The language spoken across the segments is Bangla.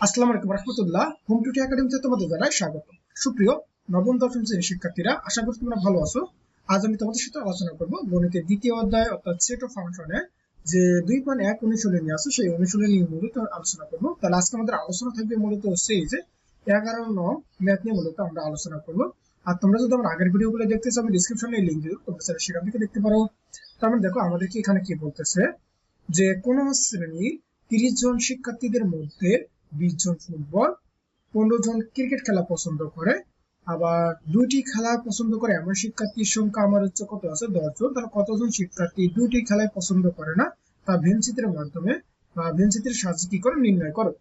আসসালামু আলাইকুম রহমতুল্লাহ। হোম টুটি একাডেমিতে তোমাদের জানাই স্বাগত। সুপ্রিয়, নবম দশম শ্রেণির শিক্ষার্থীরা, আশা করি তোমরা ভালো আছো। আজ আমি তোমাদের সাথে আলোচনা করব গণিতের দ্বিতীয় অধ্যায়, অর্থাৎ সেট অফ ফাংশনে যে দুই পয়েন্ট এক অনুশীলনী আছে, সেই অনুশীলনী মূলত আলোচনা করব। তাহলে আজকে আমাদের আলোচনা থাকবে মূলত এই যে এগারো নং ম্যাথ নিয়ে মূলত আমরা আলোচনা করব। আর তোমরা যদি আমার আগের ভিডিওগুলো দেখতে চাও, আমি ডিসক্রিপশনে লিঙ্ক দিব, তোমরা সেটা সেখান থেকে দেখতে পারো। তারপর দেখো, আমাদেরকে এখানে কি বলতেছে যে কোন শ্রেণির তিরিশ জন শিক্ষার্থীদের মধ্যে বিশ জন ফুটবল, পনেরো জন ক্রিকেট খেলা পছন্দ করে। আবার দুইটি খেলা পছন্দ করে, এমন শিক্ষার্থীর সংখ্যা আমার হচ্ছে কত আছে? দশ জন। তাহলে কতজন শিক্ষার্থী দুইটি খেলায় পছন্দ করে না? তা ভেনচিত্রের মাধ্যমে বা ভেনচিত্রের সাহায্যে কি করে নির্ণয় করো?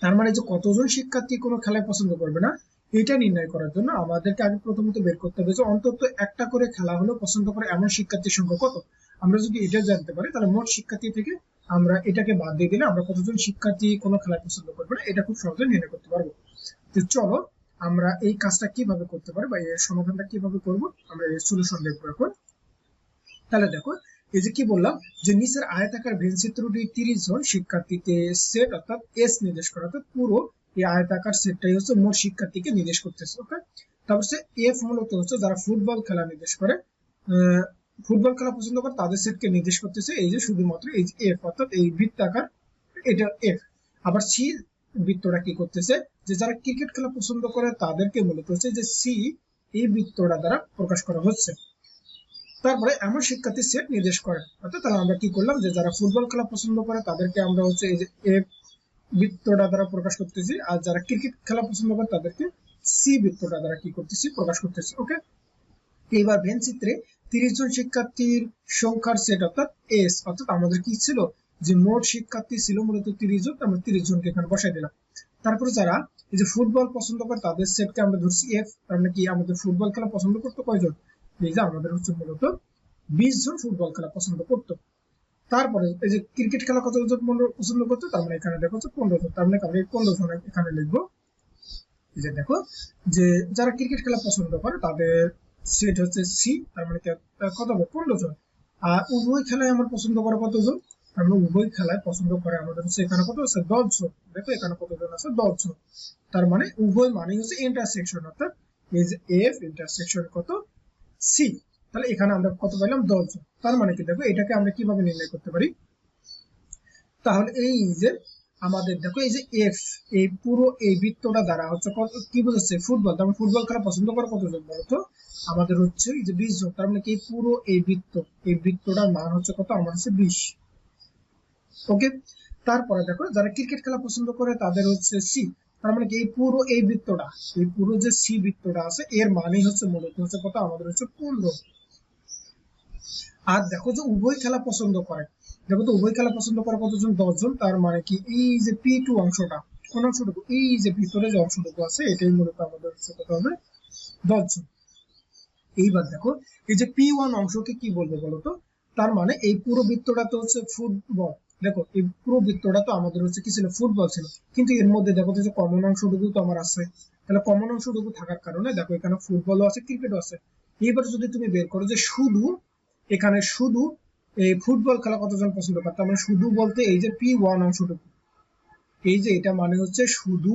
তার মানে যে কতজন শিক্ষার্থী কোনো খেলায় পছন্দ করবে না, এটা নির্ণয় করার জন্য আমাদেরকে আগে প্রথমত বের করতে হবে যে অন্তত একটা করে খেলা হলো পছন্দ করে এমন শিক্ষার্থীর সংখ্যা কত। আমরা যদি এটা জানতে পারি, তাহলে মোট শিক্ষার্থী থেকে আমরা এটাকে বাদ দিয়ে দিলে আমরা কতজন শিক্ষার্থী কোনো খেলা পছন্দ করবে না, এটা খুব সহজে নির্ণয় করতে পারব। তো চলো, আমরা এই কাজটা কীভাবে করতে পারি বা এর সমাধানটা কীভাবে করব, আমরা এর সলিউশন দেখব এখন। তাহলে দেখো, এই যে কি বললাম, যে নিচের আয়তাকার ভেনচিত্রটি তিরিশ জন শিক্ষার্থীতে সেট অর্থাৎ এস নির্দেশ করা, অর্থাৎ পুরো এই আয়তাকার সেটটাই হচ্ছে মোট শিক্ষার্থীকে নির্দেশ করতেছে ওকে তারপর হচ্ছে এফ মূলত হচ্ছে যারা ফুটবল খেলা নির্দেশ করে ফুটবল খেলা পছন্দ করে, তাদের সেটকে নির্দেশ করতেছে এই যে শুধুমাত্র এই যে এফ অর্থাৎ এই বৃত্তাকার এটা এফ আবার সি বৃত্তটা কি করতেছে? যে যারা ক্রিকেট খেলা পছন্দ করে, তাদেরকে মূলত হচ্ছে যে সি এই বৃত্তটা দ্বারা প্রকাশ করা হচ্ছে। তারপরে এমন শিক্ষার্থী সেট নির্দেশ করে। অর্থাৎ তাহলে আমরা কি করলাম যে যারা ফুটবল খেলা পছন্দ করে, তাদেরকে আমরা হচ্ছে এই যে এফ বৃত্তটা দ্বারা প্রকাশ করতেছি। আর যারা ক্রিকেট খেলা পছন্দ করে, তাদেরকে সি বৃত্তটা দ্বারা কি করতেছি? প্রকাশ করতেছি। ওকে এইবার ভেন চিত্রে তিরিশ জন শিক্ষার্থীর সংখ্যার সেট অর্থাৎ এস অর্থাৎ আমাদের কি ছিল? যে মোট শিক্ষার্থী ছিল মূলত তিরিশ জন আমরা তিরিশ জনকে এখানে বসাই দিলাম। তারপরে যারা এই যে ফুটবল পছন্দ করে, তাদের সেটকে আমরা ধরছি এফ তার মানে কি আমাদের ফুটবল খেলা পছন্দ করতো কয়জন? এই যে আমাদের হচ্ছে মূলত বিশ জন ফুটবল খেলা পছন্দ করতো। তারপরে এই যে ক্রিকেট খেলা কত জন পছন্দ করতো? তার মানে এখানে দেখো পনেরো জন, তার মানে আমরা পনেরো জন এখানে লিখব। এই যে দেখো, যে যারা ক্রিকেট খেলা পছন্দ করে, তাদের সেট হচ্ছে সি, তার মানে কত হবে? পনেরো জন। আর উভয় খেলায় আমার পছন্দ করে কতজন? আমরা উভয় খেলায় পছন্দ করে আমাদের হচ্ছে এখানে কত আছে? দশ জন দেখো এখানে কতজন আছে? দশ জন তার মানে উভয় মানে হচ্ছে ইন্টারসেকশন অর্থাৎ এই যে এফ ইন্টারসেকশন কত? সি তাহলে এখানে আমরা কত পাইলাম দশ জন তার মানে কি? দেখো এটাকে আমরা কীভাবে নির্ণয় করতে পারি? তাহলে এই যে আমাদের দেখো, এই যে এফ এই পুরো এই বৃত্তটা দ্বারা হচ্ছে কি বোঝাচ্ছে? ফুটবল, তার মানে ফুটবল খেলা পছন্দ করে কতজন বলতো আমাদের হচ্ছে এই যে বিশ জন, তার মানে কি পুরো এই বৃত্ত, এই বৃত্তটার মান হচ্ছে কত? আমার হচ্ছে বিশ। ওকে তারপরে দেখো, যারা ক্রিকেট খেলা পছন্দ করে, তাদের হচ্ছে সি তার মানে কি এই পুরো এই বৃত্তটা, এই পুরো যে সি বৃত্তটা আছে, এর মানেই হচ্ছে মূলত হচ্ছে কত? আমাদের হচ্ছে পনেরো। আর দেখো যে উভয় খেলা পছন্দ করে দেখো তো, উভয় খেলা পছন্দ করে কতজন? দশজন। তার মানে কি, এই যে পি টু অংশটা, কোন অংশটুকু, এই যে ভিতরে যে অংশটুকু আছে, এটাই মূলত আমাদের হচ্ছে কত হবে দশজন। এইবার দেখো, এই যে পি ওয়ান অংশকে কি বলব বলতো তার মানে এই পুরো বৃত্তটা তো হচ্ছে ফুটবল। দেখো, এই পুরো বৃত্তটা তো আমাদের হচ্ছে কি ছিল, ফুটবল ছিল। কিন্তু এর মধ্যে দেখো তো যে কমন অংশটুকু তো আমার আছে। তাহলে কমন অংশটুকু থাকার কারণে দেখো এখানে ফুটবলও আছে, ক্রিকেটও আছে। এবার যদি তুমি বের করো যে শুধু, এখানে শুধু এই ফুটবল খেলা কতজন পছন্দ করে? তার মানে শুধু বলতে এই যে পি ওয়ান অংশটুকু। এই যে এটা মানে হচ্ছে শুধু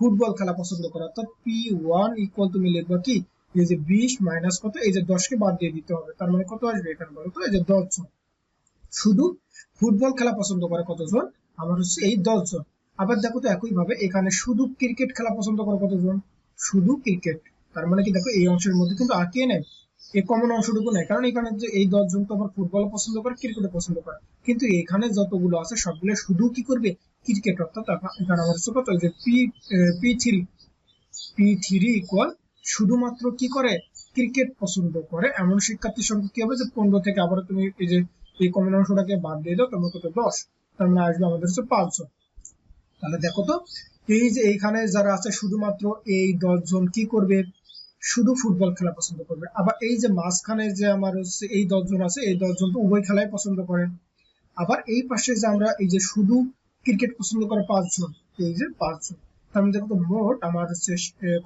ফুটবল খেলা পছন্দ করে। অর্থাৎ পি ওয়ান ইকুয়াল তুমি লিখবা কি? এই যে বিশ মাইনাস কত? এই যে দশকে বাদ দিয়ে দিতে হবে। তার মানে কত আসবে এখানে বলো তো? এই যে দশ জন। শুধু ফুটবল খেলা পছন্দ করে কতজন? আমার হচ্ছে এই দশ জন। আবার দেখো তো একই ভাবে এখানে শুধু ক্রিকেট খেলা পছন্দ করে কতজন? শুধু ক্রিকেট তার মানে কি দেখো এই অংশের মধ্যে কিন্তু কে নেই? এই কমন অংশটুকু নেই। কারণ এখানে যে এই দশ জন তো আবার ফুটবল পছন্দ করে ক্রিকেট পছন্দ করে। কিন্তু এখানে যতগুলো আছে, সবগুলো শুধু কি করবে? ক্রিকেট অর্থাৎ এখানে আমার হচ্ছে কত যে P P three P three equal শুধুমাত্র কি করে? ক্রিকেট পছন্দ করে। এমন শিক্ষার্থীর সংখ্যা কি হবে? যে পনেরো থেকে আবার তুমি এই যে এই কমন অংশটাকে বাদ দিয়ে দাও, তোমার কত? দশ। তার মানে আসবে আমাদের হচ্ছে পাঁচশো তাহলে দেখো তো, এই যে এইখানে যারা আছে, শুধুমাত্র এই দশ জন কি করবে? শুধু ফুটবল খেলা পছন্দ করবে। আবার এই যে মাঝখানে যে আমার হচ্ছে এই দশজন আছে, এই দশজন তো উভয় খেলাই পছন্দ করেন আবার এই পাশে যে আমরা এই যে শুধু ক্রিকেট পছন্দ করে পাঁচজন, এই যে পাঁচজন, তার মধ্যে কত মোট আমার হচ্ছে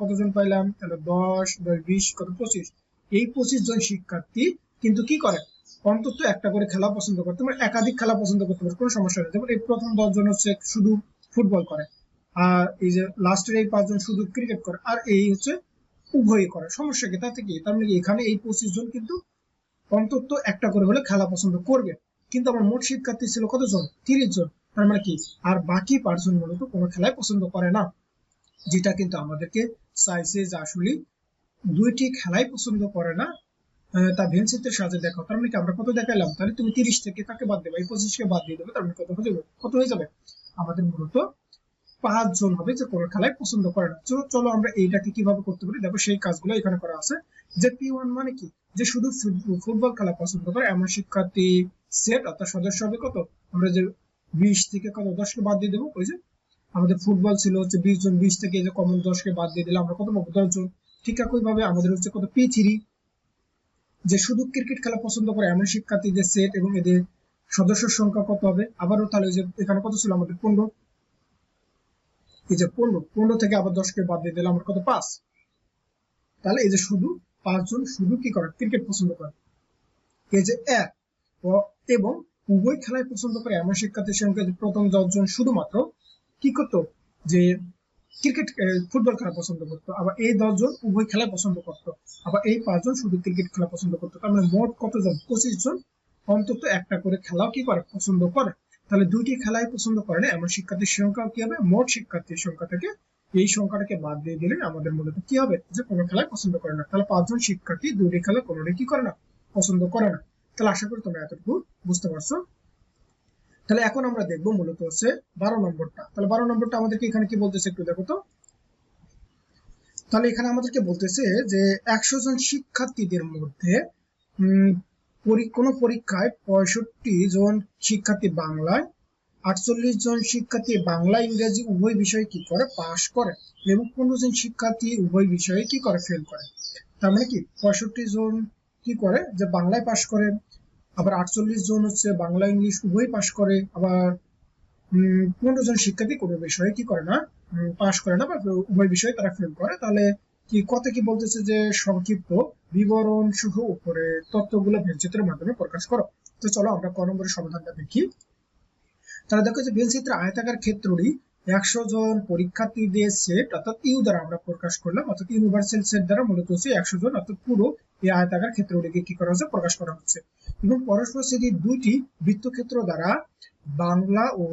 কতজন পাইলাম? তাহলে দশ দশ, বিশ, কত, পঁচিশ। এই পঁচিশ জন শিক্ষার্থী কিন্তু কি করে? অন্তত একটা করে খেলা পছন্দ করতে পারে, একাধিক খেলা পছন্দ করতে পারে, কোনো সমস্যা নেই। যেমন এই প্রথম দশজন হচ্ছে শুধু ফুটবল করে, আর এই যে লাস্টের এই পাঁচজন শুধু ক্রিকেট করে, আর এই হচ্ছে উভয়ই করে। সমস্যা কি? তাতে কি? তার মানে এখানে এই পঁচিশ জন কিন্তু অন্তত একটা করে হলে খেলা পছন্দ করবে। কিন্তু আমার মোট শিক্ষার্থী ছিল কতজন? তিরিশ জন। তার মানে কি? আর বাকি পাঁচজন মূলত কোনো খেলায় পছন্দ করে না। যেটা কিন্তু আমাদেরকে চাইছে যে আসলে দুইটি খেলাই পছন্দ করে না তা ভেন্সিতে সাজে দেখো তার মানে কি? আমরা কত দেখাইলাম? তাহলে তুমি তিরিশ থেকে কাকে বাদ দেবে? এই পঁচিশকে বাদ দিয়ে দেবে, তার মানে কত হয়ে যাবে? কত হয়ে যাবে? আমাদের মূলত পাঁচজন হবে যে কোনো খেলায় পছন্দ করে না। চলো আমরা এইটাকে কীভাবে করতে পারি? দেখো সেই কাজগুলো এখানে করা আছে। যে পি ওয়ান মানে কি? যে শুধু ফুটবল খেলা পছন্দ করে, এমন শিক্ষার্থী সেট অর্থাৎ সদস্য হবে কত? আমরা যে বিশ থেকে কত? দশকে বাদ দিয়ে দেবো। ওই যে আমাদের ফুটবল ছিল হচ্ছে বিশ জন, বিশ থেকে যে কমন দশকে বাদ দিয়ে দিলে আমরা কত? পাবো দশ জন। ঠিক একই ভাবে আমাদের হচ্ছে কত? পি থ্রি যে শুধু ক্রিকেট খেলা পছন্দ করে, এমন শিক্ষার্থীদের সেট এবং এদের সদস্যের সংখ্যা কত হবে? আবারও তাহলে যে এখানে কত ছিল? আমাদের পনেরো। এই যে পনেরো পনেরো থেকে আবার দশকে বাদ দিয়ে দিলে আমার কত পাঁচ তাহলে এই যে শুধু পাঁচজন শুধু কি করে? ক্রিকেট পছন্দ করে। এই যে এক এবং উভয় খেলায় পছন্দ করে, এমন শিক্ষার্থীর সংখ্যা প্রথম দশজন শুধুমাত্র, কি করতো? যে ক্রিকেট ফুটবল খেলা পছন্দ করতো। আবার এই দশজন উভয় খেলায় পছন্দ করতো। আবার এই পাঁচজন শুধু ক্রিকেট খেলা পছন্দ করতো। তার মানে মোট কতজন? পঁচিশ জন। অন্তত একটা করে খেলাও কি করে? পছন্দ করে। তাহলে দুইটি খেলাই পছন্দ করে না? এমন শিক্ষার্থীর সংখ্যা কি হবে? মোট শিক্ষার্থীর সংখ্যা থেকে এই সংখ্যাটাকে বাদ দিয়ে দিলে আমাদের মূলত কি হবে? যে কোনো খেলায় পছন্দ করে না। তাহলে পাঁচজন শিক্ষার্থী দুইটি খেলা কোনোটাই কি করে না? পছন্দ করে না। তাহলে আশা করি তোমরা এতটুকু বুঝতে পারছ। তাহলে এখন আমরা দেখব মূলত হচ্ছে বারো নম্বরটা। তাহলে বারো নম্বরটা আমাদেরকে এখানে কি বলতেছে একটু দেখো তো। তাহলে এখানে আমাদেরকে বলতেছে যে একশো জন শিক্ষার্থীদের মধ্যে কোনো পরীক্ষায় পঁয়ষট্টি জন শিক্ষার্থী বাংলায়, আটচল্লিশ জন শিক্ষার্থী বাংলা, ইংরেজি, উভয় বিষয়ে কি করে পাশ করে এবং পনেরো জন শিক্ষার্থী উভয় বিষয়ে কি করে ফেল করে? তার মানে কি, পঁয়ষট্টি জন কি করে যে বাংলায় পাশ করে, আবার আটচল্লিশ জন হচ্ছে বাংলা, ইংলিশ উভয় পাশ করে, আবার পনেরো জন শিক্ষার্থী কোনো বিষয়ে কি করে না পাশ করে না বা উভয় বিষয়ে তারা ফেল করে, তাহলে কি কত কি বলতেছে যে সংক্ষিপ্ত বিবরণ সহ উপরে তত্ত্বগুলো ভেলচিত্রের মাধ্যমে প্রকাশ করো। তো চলো আমরা ক নম্বরের সমাধানটা দেখি। তাহলে দেখো যে ভেলচিত্রের আয়তাকার ক্ষেত্রটি একশো জন পরীক্ষার্থীদের সেট অর্থাৎ ইউ দ্বারা আমরা প্রকাশ করলাম, অর্থাৎ ইউনিভার্সাল সেট দ্বারা মূলত হচ্ছে একশো জন, অর্থাৎ পুরো এই আয়তাকার ক্ষেত্রটিকে কি করা হচ্ছে, প্রকাশ করা হচ্ছে। এবং পরস্পর শ্রেণির দুইটি বৃত্তক্ষেত্র দ্বারা বাংলা ও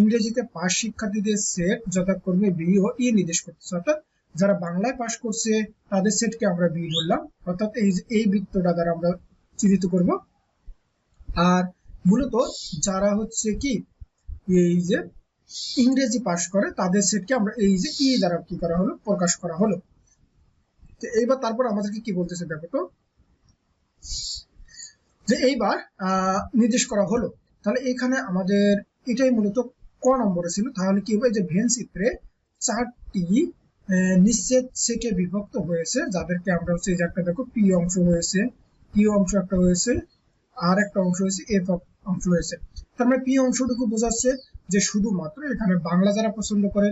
ইংরেজিতে পাশ শিক্ষার্থীদের সেট যথাক্রমে বি ও ই নির্দেশ করতেছে, অর্থাৎ যারা বাংলায় পাশ করছে, তাদের সেটকে আমরা বি ধরলাম অর্থাৎ এই এই বৃত্তটা দ্বারা আমরা চিহ্নিত করব। আর মূলত যারা হচ্ছে কি, এই যে ইংরেজি পাশ করে, তাদের সেটকে আমরা এই যে ই দ্বারা কি করা হলো, প্রকাশ করা হলো। তো এইবার তারপর আমাদেরকে কি বলতেছে দেখো তো যে এইবার নির্দেশ করা হলো। তাহলে এখানে আমাদের এটাই মূলত ক নম্বরে ছিল। তাহলে কি হবে? যে ভেন চিত্রে চারটি নিশ্চিত সেটে বিভক্ত হয়েছে, যাদেরকে আমরা হচ্ছে এই যে একটা দেখো পি অংশ হয়েছে কিউ অংশ একটা হয়েছে, আর একটা অংশ হয়েছে এফ অংশ হয়েছে। তার মানে পি অংশটুকু বোঝাচ্ছে যে শুধুমাত্র এখানে বাংলা যারা পছন্দ করে,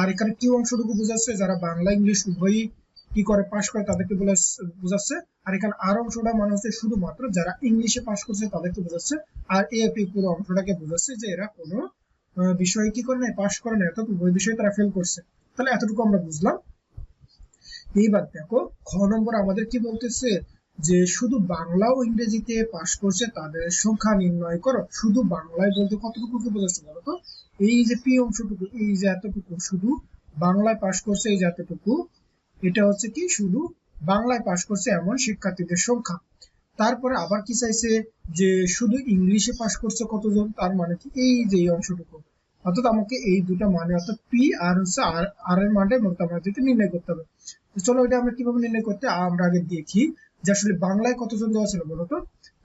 আর এখানে কিউ অংশটুকু বোঝাচ্ছে যারা বাংলা, ইংলিশ উভয়ই কি করে পাশ করে তাদেরকে বোঝাচ্ছে, আর এখানে আর অংশটা মানে হচ্ছে শুধুমাত্র যারা ইংলিশে পাশ করছে তাদেরকে বোঝাচ্ছে, আর এফ পুরো অংশটাকে বোঝাচ্ছে যে এরা কোনো বিষয়ে কি করে নাই পাশ করে নাই, অর্থাৎ উভয় বিষয়ে তারা ফেল করছে। তাহলে এতটুকু আমরা বুঝলাম। এইবার দেখো, খ নম্বর আমাদের কি বলতেছে? যে শুধু বাংলা ও ইংরেজিতে পাশ করছে তাদের সংখ্যা নির্ণয় করো। শুধু বাংলায় বলতে কতটুকু বোঝাচ্ছে বলতো এই যে পি অংশটুকু, এই যে এতটুকু, শুধু বাংলায় পাশ করছে এই যে এতটুকু, এটা হচ্ছে কি? শুধু বাংলায় পাশ করছে এমন শিক্ষার্থীদের সংখ্যা। তারপরে আবার কি চাইছে? যে শুধু ইংলিশে পাশ করছে কতজন? তার মানে কি? এই যে অংশটুকু। অর্থাৎ আমাকে এই দুটো মানে অর্থাৎ পি আর হচ্ছে আর এর মানটা মূলত আমাদেরকে নির্ণয় করতে হবে। চলো এটা আমরা কীভাবে নির্ণয় করতে, আমরা আগে দেখি যে আসলে বাংলায় কতজন দেওয়া ছিল বলতো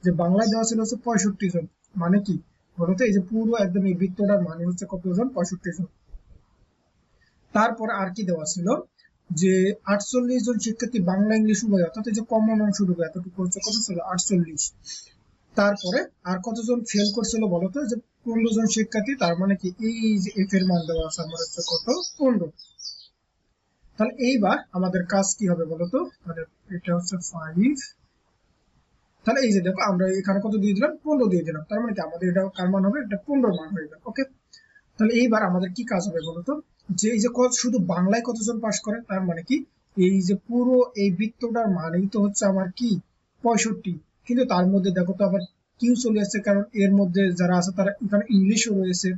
যে বাংলায় দেওয়া ছিল হচ্ছে পঁয়ষট্টি জন। মানে কি? বলতো এই যে পুরো একদম এই বৃত্তটার মানে হচ্ছে কতজন? পঁয়ষট্টি জন। তারপরে আর কি দেওয়া ছিল? যে আটচল্লিশ জন শিক্ষার্থী বাংলা, ইংলিশ উভয়, অর্থাৎ এই যে কমন অংশ অংশটুকু এতটুকু হচ্ছে কত ছিল? আটচল্লিশ। তারপরে আর কতজন ফেল করছিল বলতো যে পনেরো জন শিক্ষার্থী, তার মানে কি? এই যে এফ এর মান দেওয়া আছে, আমার হচ্ছে কত? পনেরো। তাহলে এইবার আমাদের কাজ কি হবে বলতো? তাহলে এটা হচ্ছে ফাইভ তাহলে এই যে দেখো, আমরা এখানে কত দিয়ে দিলাম? পনেরো দিয়ে দিলাম। তার মানে কি? আমাদের এটা কার মান হবে? এটা পনেরো মান হয়ে গেল। ওকে তাহলে এইবার আমাদের কি কাজ হবে বলতো? যে এই যে শুধু বাংলায় কতজন পাশ করে, তার মানে কি? এই যে পুরো এই বৃত্তটার মানেই তো হচ্ছে আমার কি? পঁয়ষট্টি। কিন্তু তার মধ্যে দেখো তো আবার কিউ চলে আসছে, কারণ এর মধ্যে যারা আছে তারা এখানে ইংলিশও রয়েছে।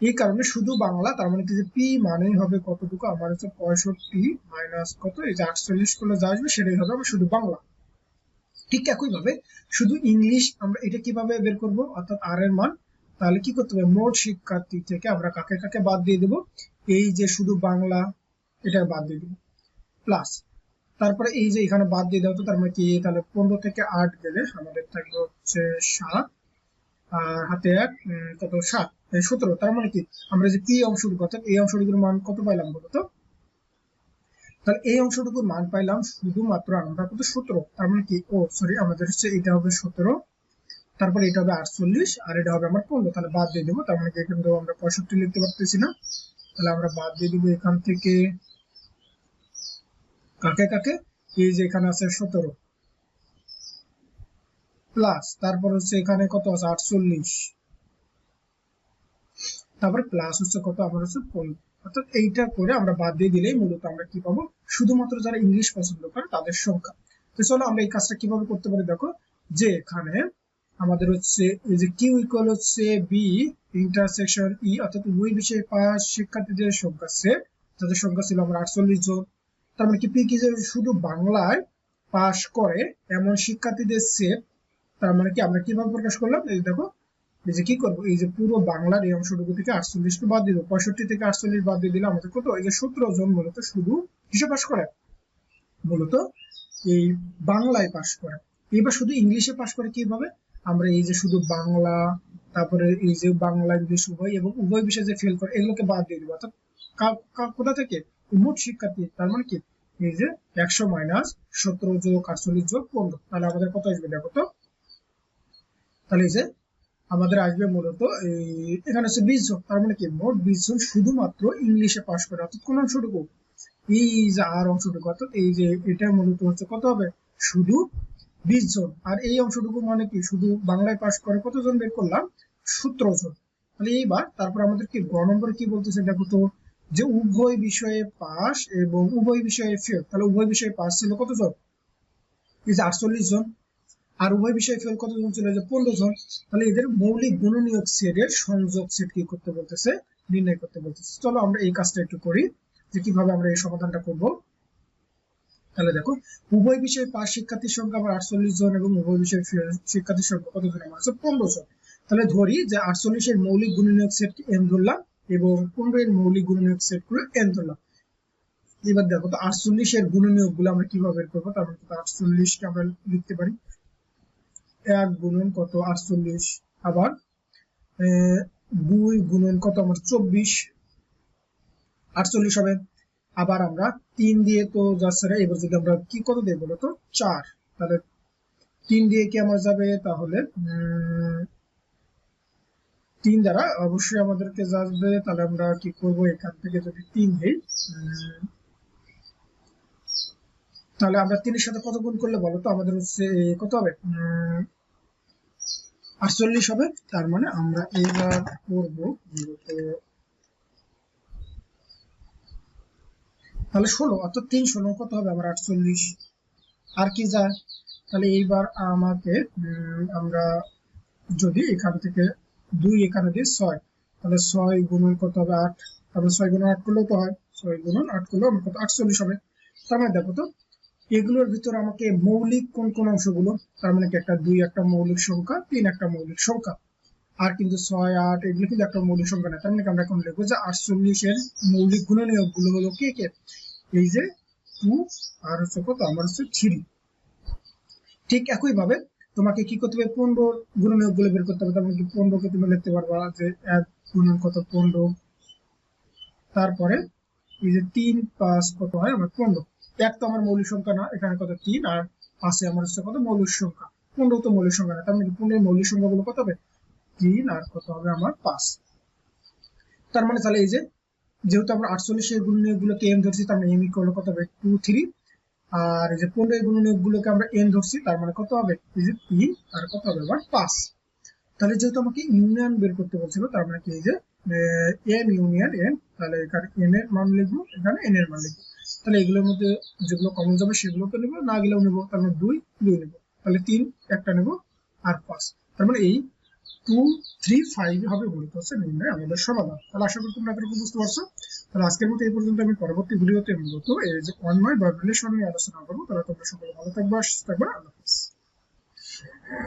এই কারণে শুধু বাংলা, তার মানে কি যে পি মানেই হবে কতটুকু? আমার হচ্ছে পঁয়ষট্টি মাইনাস কত? এই যে আটচল্লিশ করলে যা আসবে সেটাই হবে আমার শুধু বাংলা। ঠিক একই ভাবে শুধু ইংলিশ আমরা এটা কীভাবে বের করব? অর্থাৎ আর এর মান। তাহলে কি করতে হবে? মোট শিক্ষার্থী থেকে আমরা কাকে কাকে বাদ দিয়ে দেব? এই যে শুধু বাংলা, এটা বাদ দিয়ে দেব। প্লাস তারপরে এই যে এখানে বাদ দিয়ে দাও তো, তার মানে কি? তাহলে পনেরো থেকে আট গেলে আমাদের থাকবে হচ্ছে সাত, আর হাতে এক কত? সাত সতেরো। তার মানে কি? আমরা যে পি অংশটুকু, অর্থাৎ এই অংশটুকুর মান কত পাইলাম বলো তো? তাহলে এই অংশটুকুর মান পাইলাম শুধুমাত্র আমরা কত? সতেরো। তার মানে কি? ও সরি আমাদের হচ্ছে এটা হবে সতেরো, তারপরে এটা হবে আটচল্লিশ, আর এটা হবে আমার পনেরো। তাহলে বাদ দিয়ে দেবো। তার মানে কি এখানে তো আমরা পঁয়ষট্টি লিখতে পারতেছি না। তাহলে আমরা বাদ দিয়ে দেবো এখান থেকে কাকে কাকে? এই যে এখানে আছে সতেরো। প্লাস তারপর হচ্ছে এখানে কত আছে? আটচল্লিশ। তারপরে প্লাস হচ্ছে কত? আমার হচ্ছে অর্থাৎ এইটা করে আমরা বাদ দিয়ে দিলেই মূলত আমরা কি পাবো? শুধুমাত্র যারা ইংলিশ পছন্দ করে তাদের সংখ্যা। তো চলো আমরা এই কাজটা কীভাবে করতে পারি দেখো? যে এখানে আমাদের হচ্ছে এই যে কিউ ইকুয়াল হচ্ছে বি ইন্টারসেকশন ই অর্থাৎ উভয় বিষয়ে পাস শিক্ষার্থীদের সংখ্যা সেট যাদের সংখ্যা ছিল আমরা আটচল্লিশ জন। তার মানে কি পি কি যে শুধু বাংলায় পাশ করে এমন শিক্ষার্থীদের সেট তার মানে কি আমরা কীভাবে প্রকাশ করলাম? এই দেখো, এই যে কি করব? এই যে পুরো বাংলার এই অংশটুকু থেকে আটচল্লিশকে বাদ দিয়ে পঁয়ষট্টি থেকে আটচল্লিশ বাদ দিয়ে দিলে আমাদের কত? এই যে সতেরো জন মূলত শুধু কিসে পাশ করে? মূলত এই বাংলায় পাশ করে। এবার শুধু ইংলিশে পাশ করে কীভাবে? আমরা এই যে শুধু বাংলা, তারপরে এই যে বাংলা, ইংলিশ, উভয় এবং উভয় বিষয়ে যে ফেল করে, এগুলোকে বাদ দিয়ে দেবো। অর্থাৎ কোথা থেকে? মোট শিক্ষার্থী, তার মানে কি? এই যে একশো মাইনাস সতেরো যোগ আটচল্লিশ যোগ পনেরো, তাহলে আমাদের কত আসবে দেখো তো? তাহলে এই যে আমাদের আসবে মূলত এখানে হচ্ছে বিশ জন তার মানে কি? মোট বিশ জন শুধুমাত্র ইংলিশে পাশ করে, অর্থাৎ কোন অংশটুকু? এই যে আর অংশটুকু, অর্থাৎ এই যে এটা মূলত হচ্ছে কত হবে? শুধু বিশ জন আর এই অংশটুকু মানে কি? শুধু বাংলায় পাশ করে কতজন বের করলাম? সতেরো জন। তাহলে এইবার তারপর আমাদের কি, গ নম্বরে কি বলতেছে দেখো তো? যে উভয় বিষয়ে পাস এবং উভয় বিষয়ে ফেল তাহলে উভয় বিষয়ে পাস ছিল কতজন? এই যে আটচল্লিশ জন। আর উভয় বিষয়ে ফেল কতজন ছিল? যে পনেরো জন। তাহলে এদের মৌলিক গুণনীয়ক সেটের সংযোগ সেট কি করতে বলতেছে? নির্ণয় করতে বলতেছে। চলো আমরা এই কাজটা একটু করি, যে কীভাবে আমরা এই সমাধানটা করব। তাহলে দেখো, উভয় বিষয়ে পাস শিক্ষার্থীর সংখ্যা আমার আটচল্লিশ জন এবং উভয় বিষয়ে শিক্ষার্থীর সংখ্যা কতজন? আমার আছে পনেরো জন। তাহলে ধরি যে আটচল্লিশের মৌলিক গুণনীয়ক সেট এন ধরলাম। এবং পনেরো এর মৌলিক গুণনীয়ক সেটগুলো এন ধরলাম এবার দেখো, তো আটচল্লিশ আটচল্লিশের গুণনীয়কগুলো আমরা কীভাবে বের করব? তার মানে আটচল্লিশকে আমরা লিখতে পারি। এক গুণন কত? আটচল্লিশ। আবার দুই গুণন কত? আমার চব্বিশ। আটচল্লিশ হবে। আবার আমরা তিন দিয়ে তো যাচ্ছে না এবার যদি আমরা কি কত দেবো বলো তো? চার। তাহলে তিন দিয়ে কি আমার যাবে? তাহলে তিন দ্বারা অবশ্যই আমাদেরকে যাবে তাহলে আমরা কি করব এখান থেকে যদি তিন দিই তাহলে আমরা তিনের সাথে কত গুণ করলে বলো তো? আমাদের হচ্ছে কত হবে? আটচল্লিশ হবে, তার মানে আমরা এইবার করব তাহলে ষোলো, অর্থাৎ তিন ষোলো, কত হবে? আমার আটচল্লিশ। আর কি যায়? তাহলে এইবার আমাকে আমরা যদি এখান থেকে দুই এখানে দিয়ে ছয়। তাহলে ছয় গুণন কত হবে আট? তারপরে ছয় গুণন আট করলেও তো হয়। ছয় গুণন আট করলেও আমার কত? আটচল্লিশ হবে। তার মানে দেখো তো, এগুলোর ভিতরে আমাকে মৌলিক কোন কোন অংশগুলো? তার মানে কি একটা দুই একটা মৌলিক সংখ্যা, তিন একটা মৌলিক সংখ্যা। আর কিন্তু ছয়, আট, এগুলো কিন্তু একটা মৌলিক সংখ্যা না। তার মানে আমরা এখন লিখব যে আটচল্লিশের মৌলিক গুণনীয়কগুলো হলো কে কে? এই যে টু, আর হচ্ছে কত? আমার হচ্ছে থ্রি। ঠিক একই ভাবে তোমাকে কি করতে হবে? পনেরো গুণনীয়কগুলো বের করতে হবে। তার মানে কি পনেরোকে তুমি লিখতে পারবা যে এক গুণন কত? পনেরো। তারপরে এই যে তিন পাঁচ কত হয়? আমার পনেরো। এক তো আমার মৌলিক সংখ্যা না, এখানে কত? তিন। আর পাঁচে আমার হচ্ছে কত? মৌলিক সংখ্যা। পনেরো তো মৌলিক সংখ্যা না। তার মানে পনেরো মৌলিক সংখ্যা গুলো কত হবে? তিন। আর কত হবে? আমার পাঁচ। তার মানে তাহলে এই যে, যেহেতু আমরা আটচল্লিশের গুণনীয়ক গুলোকে এম ধরছি, তার মানে এম ইকুয়াল কত হবে? টু থ্রি আর এই যে পনেরো এর গুণনীয়ক গুলোকে আমরা এন ধরছি, তার মানে কত হবে? এই যে তিন আর কত হবে? আমার পাঁচ। তাহলে যেহেতু আমাকে ইউনিয়ন বের করতে বলছিল, তার মানে কি? এই যে এন ইউনিয়ন, এন, তাহলে এখানে এন এর মান লিখব, এখানে এন এর মান লিখব। তাহলে এগুলোর মধ্যে যেগুলো কমন যাবে, সেগুলোকে নেব, না গেলেও নেব, তার মানে দুই দুই নেব। তাহলে তিন, একটা নেব আর পাঁচ। তার মানে এই টু থ্রি ফাইভ হবে গণিত হচ্ছে নির্ণয় আমাদের সমাধান। তাহলে আশা করি তোমরা এতটুকু বুঝতে পারছ। তাহলে আজকের মতো এই পর্যন্ত আমি পরবর্তী ভিডিওতে মূলত এই যে অন্যয় বা রিলেশন নিয়ে আলোচনা করব। তাহলে তোমরা সকলে ভালো থাকবে, সুস্থ থাকবে, আল্লাহ